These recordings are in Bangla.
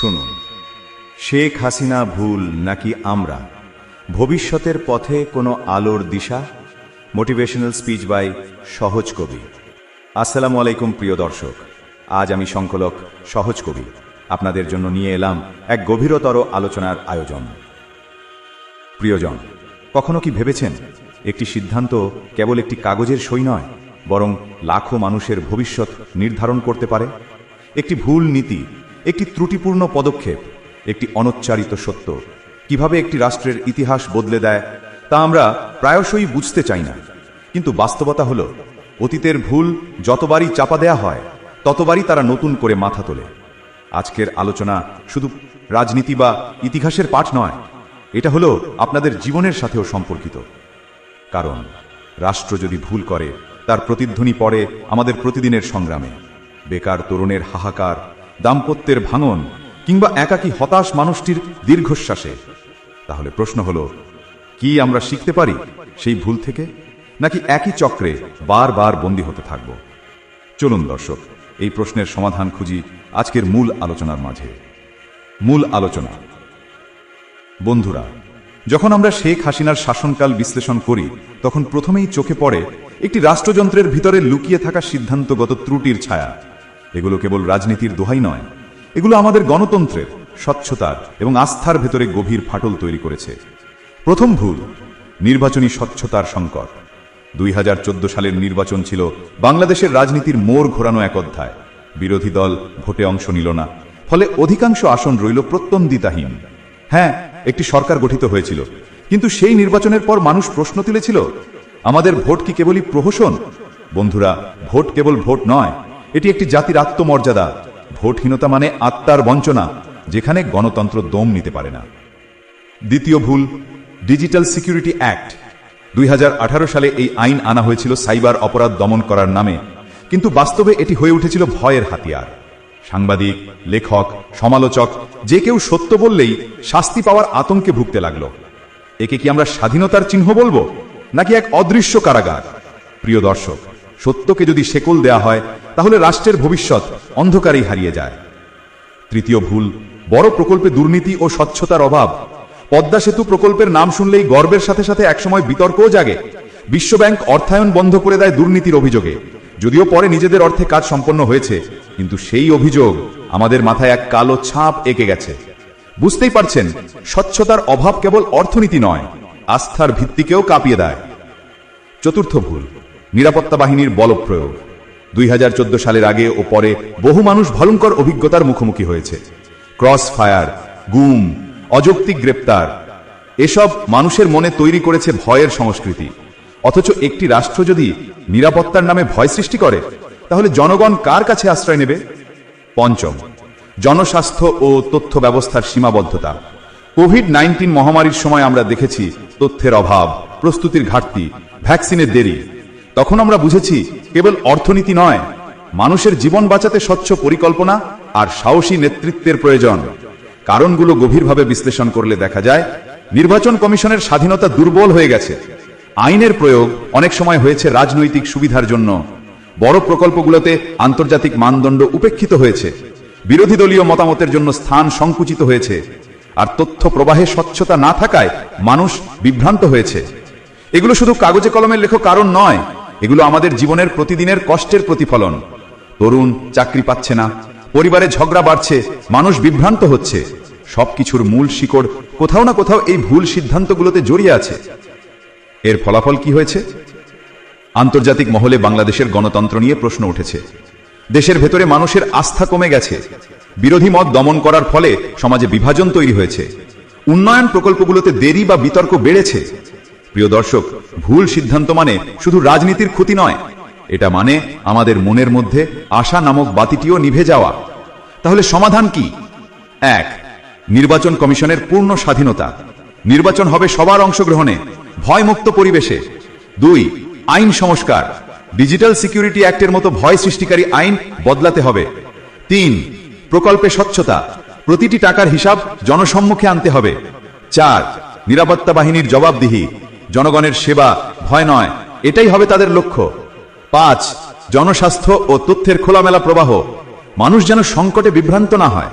শুনুন। শেখ হাসিনা ভুল নাকি আমরা? ভবিষ্যতের পথে কোনো আলোর দিশা? মোটিভেশনাল স্পিচ বাই সহজ কবি। আসসালামু আলাইকুম, প্রিয় দর্শক। আজ আমি সংকলক সহজ কবি। আপনাদের জন্য নিয়ে এলাম এক গভীরতর আলোচনার আয়োজন। প্রিয়জন, কখনো কি ভেবেছেন একটি সিদ্ধান্ত কেবল একটি কাগজের সই নয়, বরং লাখো মানুষের ভবিষ্যৎ নির্ধারণ করতে পারে? একটি ভুল নীতি একটি ত্রুটিপূর্ণ পদক্ষেপ, একটি অনুচ্চারিত সত্য। কীভাবে একটি রাষ্ট্রের ইতিহাস বদলে দেয়, তা আমরা প্রায়শই বুঝতে চাই না। কিন্তু বাস্তবতা হল, অতীতের ভুল যতবারই চাপা দেয়া হয়, ততবারই তারা নতুন করে মাথা তোলে। আজকের আলোচনা শুধু রাজনীতি বা ইতিহাসের পাঠ নয়, এটা হলো আপনাদের জীবনের সাথেও সম্পর্কিত। কারণ, রাষ্ট্র যদি ভুল করে, তার প্রতিধ্বনি পড়ে আমাদের প্রতিদিনের সংগ্রামে। বেকার তরুণের হাহাকার দাম্পত্যের ভাঙন কিংবা একাকী হতাশ মানুষটির দীর্ঘশ্বাসে। তাহলে প্রশ্ন হলো, কি আমরা শিখতে পারি সেই ভুল থেকে? নাকি একই চক্রে বারবার বন্দী হতে থাকব? চলুন দর্শক, এই প্রশ্নের সমাধান খুঁজি আজকের মূল আলোচনার মাঝে। মূল আলোচনা। বন্ধুরা, যখন আমরা শেখ হাসিনার শাসনকাল বিশ্লেষণ করি, তখন প্রথমেই চোখে পড়ে একটি রাষ্ট্রযন্ত্রের ভিতরে লুকিয়ে থাকা সিদ্ধান্তগত ত্রুটির ছায়া। এগুলো কেবল রাজনীতির দোহাই নয়। এগুলো আমাদের গণতন্ত্রের, স্বচ্ছতার এবং আস্থার ভেতরে গভীর ফাটল তৈরি করেছে। প্রথম ভুল, নির্বাচনী স্বচ্ছতার সংকট। দুই হাজার চোদ্দ সালের নির্বাচন ছিল বাংলাদেশের রাজনীতির মোড় ঘোরানো এক অধ্যায়। বিরোধী দল ভোটে অংশ নিল না। ফলে অধিকাংশ আসন রইল প্রত্যন্দিতাহীন। হ্যাঁ একটি সরকার গঠিত হয়েছিল। কিন্তু সেই নির্বাচনের পর মানুষ প্রশ্ন তুলেছিল, আমাদের ভোট কি কেবলই প্রহসন? বন্ধুরা, ভোট কেবল ভোট নয় এটি একটি জাতির আত্মমর্যাদা। ভোটহীনতা মানে আত্মার বঞ্চনা, যেখানে গণতন্ত্র দম নিতে পারে না। দ্বিতীয় ভুল, ডিজিটাল সিকিউরিটি অ্যাক্ট। দুই হাজার আঠারো সালে এই আইন আনা হয়েছিল সাইবার অপরাধ দমন করার নামে, কিন্তু বাস্তবে এটি হয়ে উঠেছিল ভয়ের হাতিয়ার। সাংবাদিক, লেখক, সমালোচক, যে কেউ সত্য বললেই শাস্তি পাওয়ার আতঙ্কে ভুগতে লাগল। একে কি আমরা স্বাধীনতার চিহ্ন বলব, নাকি এক অদৃশ্য কারাগার? প্রিয় দর্শক, সত্যকে যদি শেকল দেয়া হয় তাহলে রাষ্ট্রের ভবিষ্যৎ অন্ধকারেই হারিয়ে যায়। তৃতীয় ভুল, বড় প্রকল্পে দুর্নীতি ও স্বচ্ছতার অভাব। পদ্মা সেতু প্রকল্পের নাম শুনলেই গর্বের সাথে সাথে একসময় বিতর্কও জাগে। বিশ্বব্যাংক অর্থায়ন বন্ধ করে দেয় দুর্নীতির অভিযোগে। যদিও পরে নিজেদের অর্থে কাজ সম্পন্ন হয়েছে, কিন্তু সেই অভিযোগ আমাদের মাথায় এক কালো ছাপ এঁকে গেছে। বুঝতেই পারছেন, স্বচ্ছতার অভাব কেবল অর্থনীতি নয়, আস্থার ভিত্তিকেও কাঁপিয়ে দেয়। চতুর্থ ভুল, নিরাপত্তা বাহিনীর বল প্রয়োগ দুই হাজার চোদ্দ সালের আগে ও পরে বহু মানুষ ভয়ঙ্কর অভিজ্ঞতার মুখোমুখি হয়েছে। ক্রস ফায়ার, গুম, অযৌক্তিক গ্রেপ্তার, এসব মানুষের মনে তৈরি করেছে ভয়ের সংস্কৃতি। অথচ একটি রাষ্ট্র যদি নিরাপত্তার নামে ভয় সৃষ্টি করে, তাহলে জনগণ কার কাছে আশ্রয় নেবে? পঞ্চম, জনস্বাস্থ্য ও তথ্য ব্যবস্থার সীমাবদ্ধতা। কোভিড নাইন্টিন মহামারীর সময় আমরা দেখেছি তথ্যের অভাব, প্রস্তুতির ঘাটতি, ভ্যাকসিনের দেরি তখন আমরা বুঝেছি কেবল অর্থনীতি নয়, মানুষের জীবন বাঁচাতে স্বচ্ছ পরিকল্পনা আর সাহসী নেতৃত্বের প্রয়োজন। কারণগুলো গভীরভাবে বিশ্লেষণ করলে দেখা যায়, নির্বাচন কমিশনের স্বাধীনতা দুর্বল হয়ে গেছে। আইনের প্রয়োগ অনেক সময় হয়েছে রাজনৈতিক সুবিধার জন্য। বড় প্রকল্পগুলোতে আন্তর্জাতিক মানদণ্ড উপেক্ষিত হয়েছে। বিরোধী দলীয় মতামতের জন্য স্থান সংকুচিত হয়েছে। আর তথ্য প্রবাহে স্বচ্ছতা না থাকায় মানুষ বিভ্রান্ত হয়েছে। এগুলো শুধু কাগজে কলমের লেখক কারণ নয় এগুলো আমাদের জীবনের প্রতিদিনের কষ্টের প্রতিফলন। তরুণ চাকরি পাচ্ছে না, পরিবারে ঝগড়া বাড়ছে, মানুষ বিভ্রান্ত হচ্ছে। সবকিছুর মূল শিকড় কোথাও না কোথাও এই ভুল সিদ্ধান্তগুলোতে জড়িয়ে আছে। এর ফলাফল কি হয়েছে? আন্তর্জাতিক মহলে বাংলাদেশের গণতন্ত্র নিয়ে প্রশ্ন উঠেছে। দেশের ভেতরে মানুষের আস্থা কমে গেছে। বিরোধী মত দমন করার ফলে সমাজে বিভাজন তৈরি হয়েছে। উন্নয়ন প্রকল্পগুলোতে দেরি বা বিতর্ক বেড়েছে। প্রিয় দর্শক, ভুল সিদ্ধান্ত মানে শুধু রাজনীতির ক্ষতি নয়। এটা মানে আমাদের মনের মধ্যে আশা নামক বাতিটিও নিভে যাওয়া। তাহলে সমাধান কি? এক, নির্বাচন কমিশনের পূর্ণ স্বাধীনতা। নির্বাচন হবে সবার অংশগ্রহণে, ভয়মুক্ত পরিবেশে। দুই, আইন সংস্কার। ডিজিটাল সিকিউরিটি অ্যাক্টের মতো ভয় সৃষ্টিকারী আইন বদলাতে হবে। তিন, প্রকল্পে স্বচ্ছতা। প্রতিটি টাকার হিসাব জনসম্মুখে আনতে হবে। চার, নিরাপত্তা বাহিনীর জবাবদিহি। জনগণের সেবা ভয় নয়, এটাই হবে তাদের লক্ষ্য। পাঁচ, জনস্বাস্থ্য ও তথ্যের খোলামেলা প্রবাহ। মানুষ যেন সংকটে বিভ্রান্ত না হয়।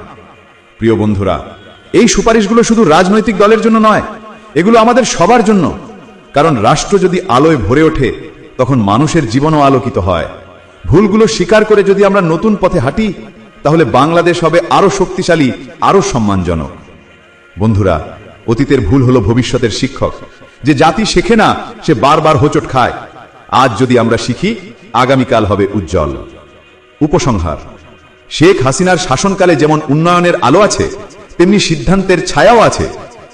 প্রিয় বন্ধুরা, এই সুপারিশগুলো শুধু রাজনৈতিক দলের জন্য নয়, এগুলো আমাদের সবার জন্য। কারণ রাষ্ট্র যদি আলোয় ভরে ওঠে, তখন মানুষের জীবনও আলোকিত হয়। ভুলগুলো স্বীকার করে যদি আমরা নতুন পথে হাঁটি, তাহলে বাংলাদেশ হবে আরও শক্তিশালী আরও সম্মানজনক। বন্ধুরা, অতীতের ভুল হলো ভবিষ্যতের শিক্ষক। যে জাতি শেখে না, সে বারবার হোঁচট খায়। আজ যদি আমরা শিখি, আগামীকাল হবে উজ্জ্বল। উপসংহার। শেখ হাসিনার শাসনকালে যেমন উন্নয়নের আলো আছে, তেমনি সিদ্ধান্তের ছায়াও আছে।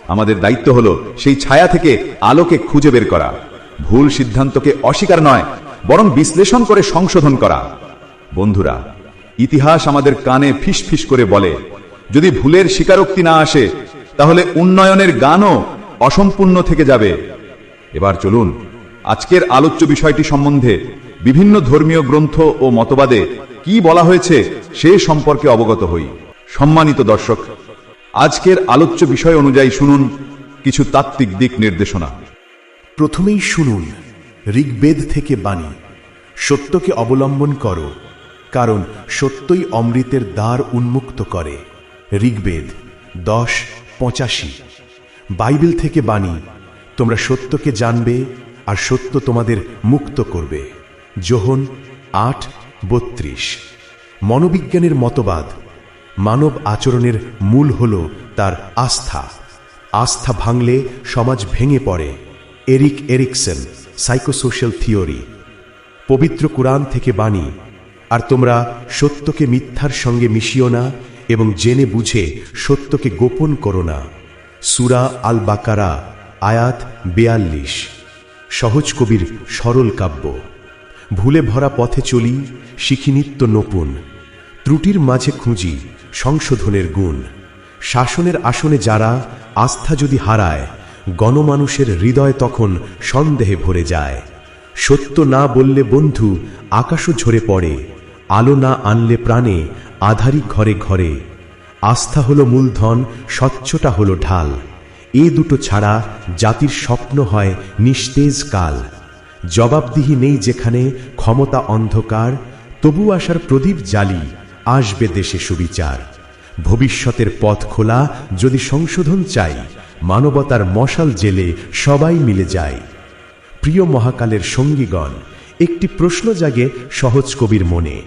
আমাদের দায়িত্ব হলো সেই ছায়া থেকে আলোকে খুঁজে বের করা। ভুল সিদ্ধান্তকে অস্বীকার নয়, বরং বিশ্লেষণ করে সংশোধন করা। বন্ধুরা, ইতিহাস আমাদের কানে ফিস ফিস করে বলে, যদি ভুলের স্বীকারোক্তি না আসে, তাহলে উন্নয়নের গানও অসম্পূর্ণ থেকে যাবে। এবার চলুন, আজকের আলোচ্য বিষয়টি সম্বন্ধে বিভিন্ন ধর্মীয় গ্রন্থ ও মতবাদে কি বলা হয়েছে সে সম্পর্কে অবগত হই। সম্মানিত দর্শক, আজকের আলোচ্য বিষয় অনুযায়ী শুনুন কিছু তাত্ত্বিক দিক নির্দেশনা। প্রথমেই শুনুন, ঋগ্বেদ থেকে বাণী, সত্যকে অবলম্বন করো, কারণ সত্যই অমৃতের দ্বার উন্মুক্ত করে। ঋগ্বেদ দশ, পঁচাশি। বাইবেল থেকে বাণী, তোমরা সত্যকে জানবে আর সত্য তোমাদের মুক্ত করবে। যোহন আট, বত্রিশ। মনোবিজ্ঞানের মতবাদ, মানব আচরণের মূল হল তার আস্থা। আস্থা ভাঙলে সমাজ ভেঙে পড়ে। Erik Erikson, psychosocial theory. পবিত্র কোরআন থেকে বাণী, আর তোমরা সত্যকে মিথ্যার সঙ্গে মিশিও না এবং জেনে বুঝে সত্যকে গোপন করো না। সুরা আল বাকারা আয়াত বেয়াল্লিশ। সহজ কবির সরল কাব্য। ভুলে ভরা পথে চলি, শিখি নিত্য নতুন ত্রুটির মাঝে খুঁজি, সংশোধনের গুণ। শাসনের আসনে যারা আস্থা যদি হারায়, গণমানুষের হৃদয় তখন সন্দেহে ভরে যায়। সত্য না বললে বন্ধু আকাশও ঝরে পড়ে, আলো না আনলে প্রাণে আধারি ঘরে ঘরে। আস্থা হলো মূলধন স্বচ্ছটা হলো ঢাল। এ দুটো ছাড়া জাতির স্বপ্ন হয় নিস্তেজ কাল। জবাবদিহি নেই যেখানে, ক্ষমতা অন্ধকার, তবু আসার প্রদীপ জালি, আসবে দেশে সুবিচার। ভবিষ্যতের পথ খোলা যদি সংশোধন চাই, মানবতার মশাল জেলে সবাই মিলে যায়। প্রিয় মহাকালের সঙ্গীগণ, একটি প্রশ্ন জাগে সহজ কবির মনে।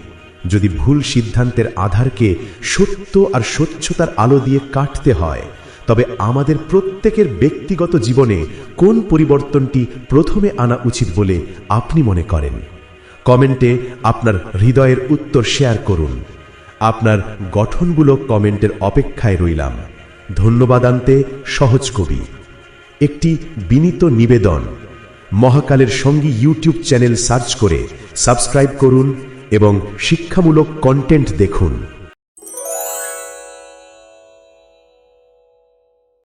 যদি ভুল সিদ্ধান্তের আধারকে সত্য আর স্বচ্ছতার আলো দিয়ে কাটতে হয়, তবে আমাদের প্রত্যেকের ব্যক্তিগত জীবনে কোন পরিবর্তনটি প্রথমে আনা উচিত বলে আপনি মনে করেন? কমেন্টে আপনার হৃদয়ের উত্তর শেয়ার করুন। আপনার গঠনমূলক কমেন্টের অপেক্ষায় রইলাম। ধন্যবাদ আনতে সহজ কবি। একটি বিনীত নিবেদন। মহাকালের সঙ্গী ইউটিউব চ্যানেল সার্চ করে সাবস্ক্রাইব করুন এবং শিক্ষামূলক কন্টেন্ট দেখুন।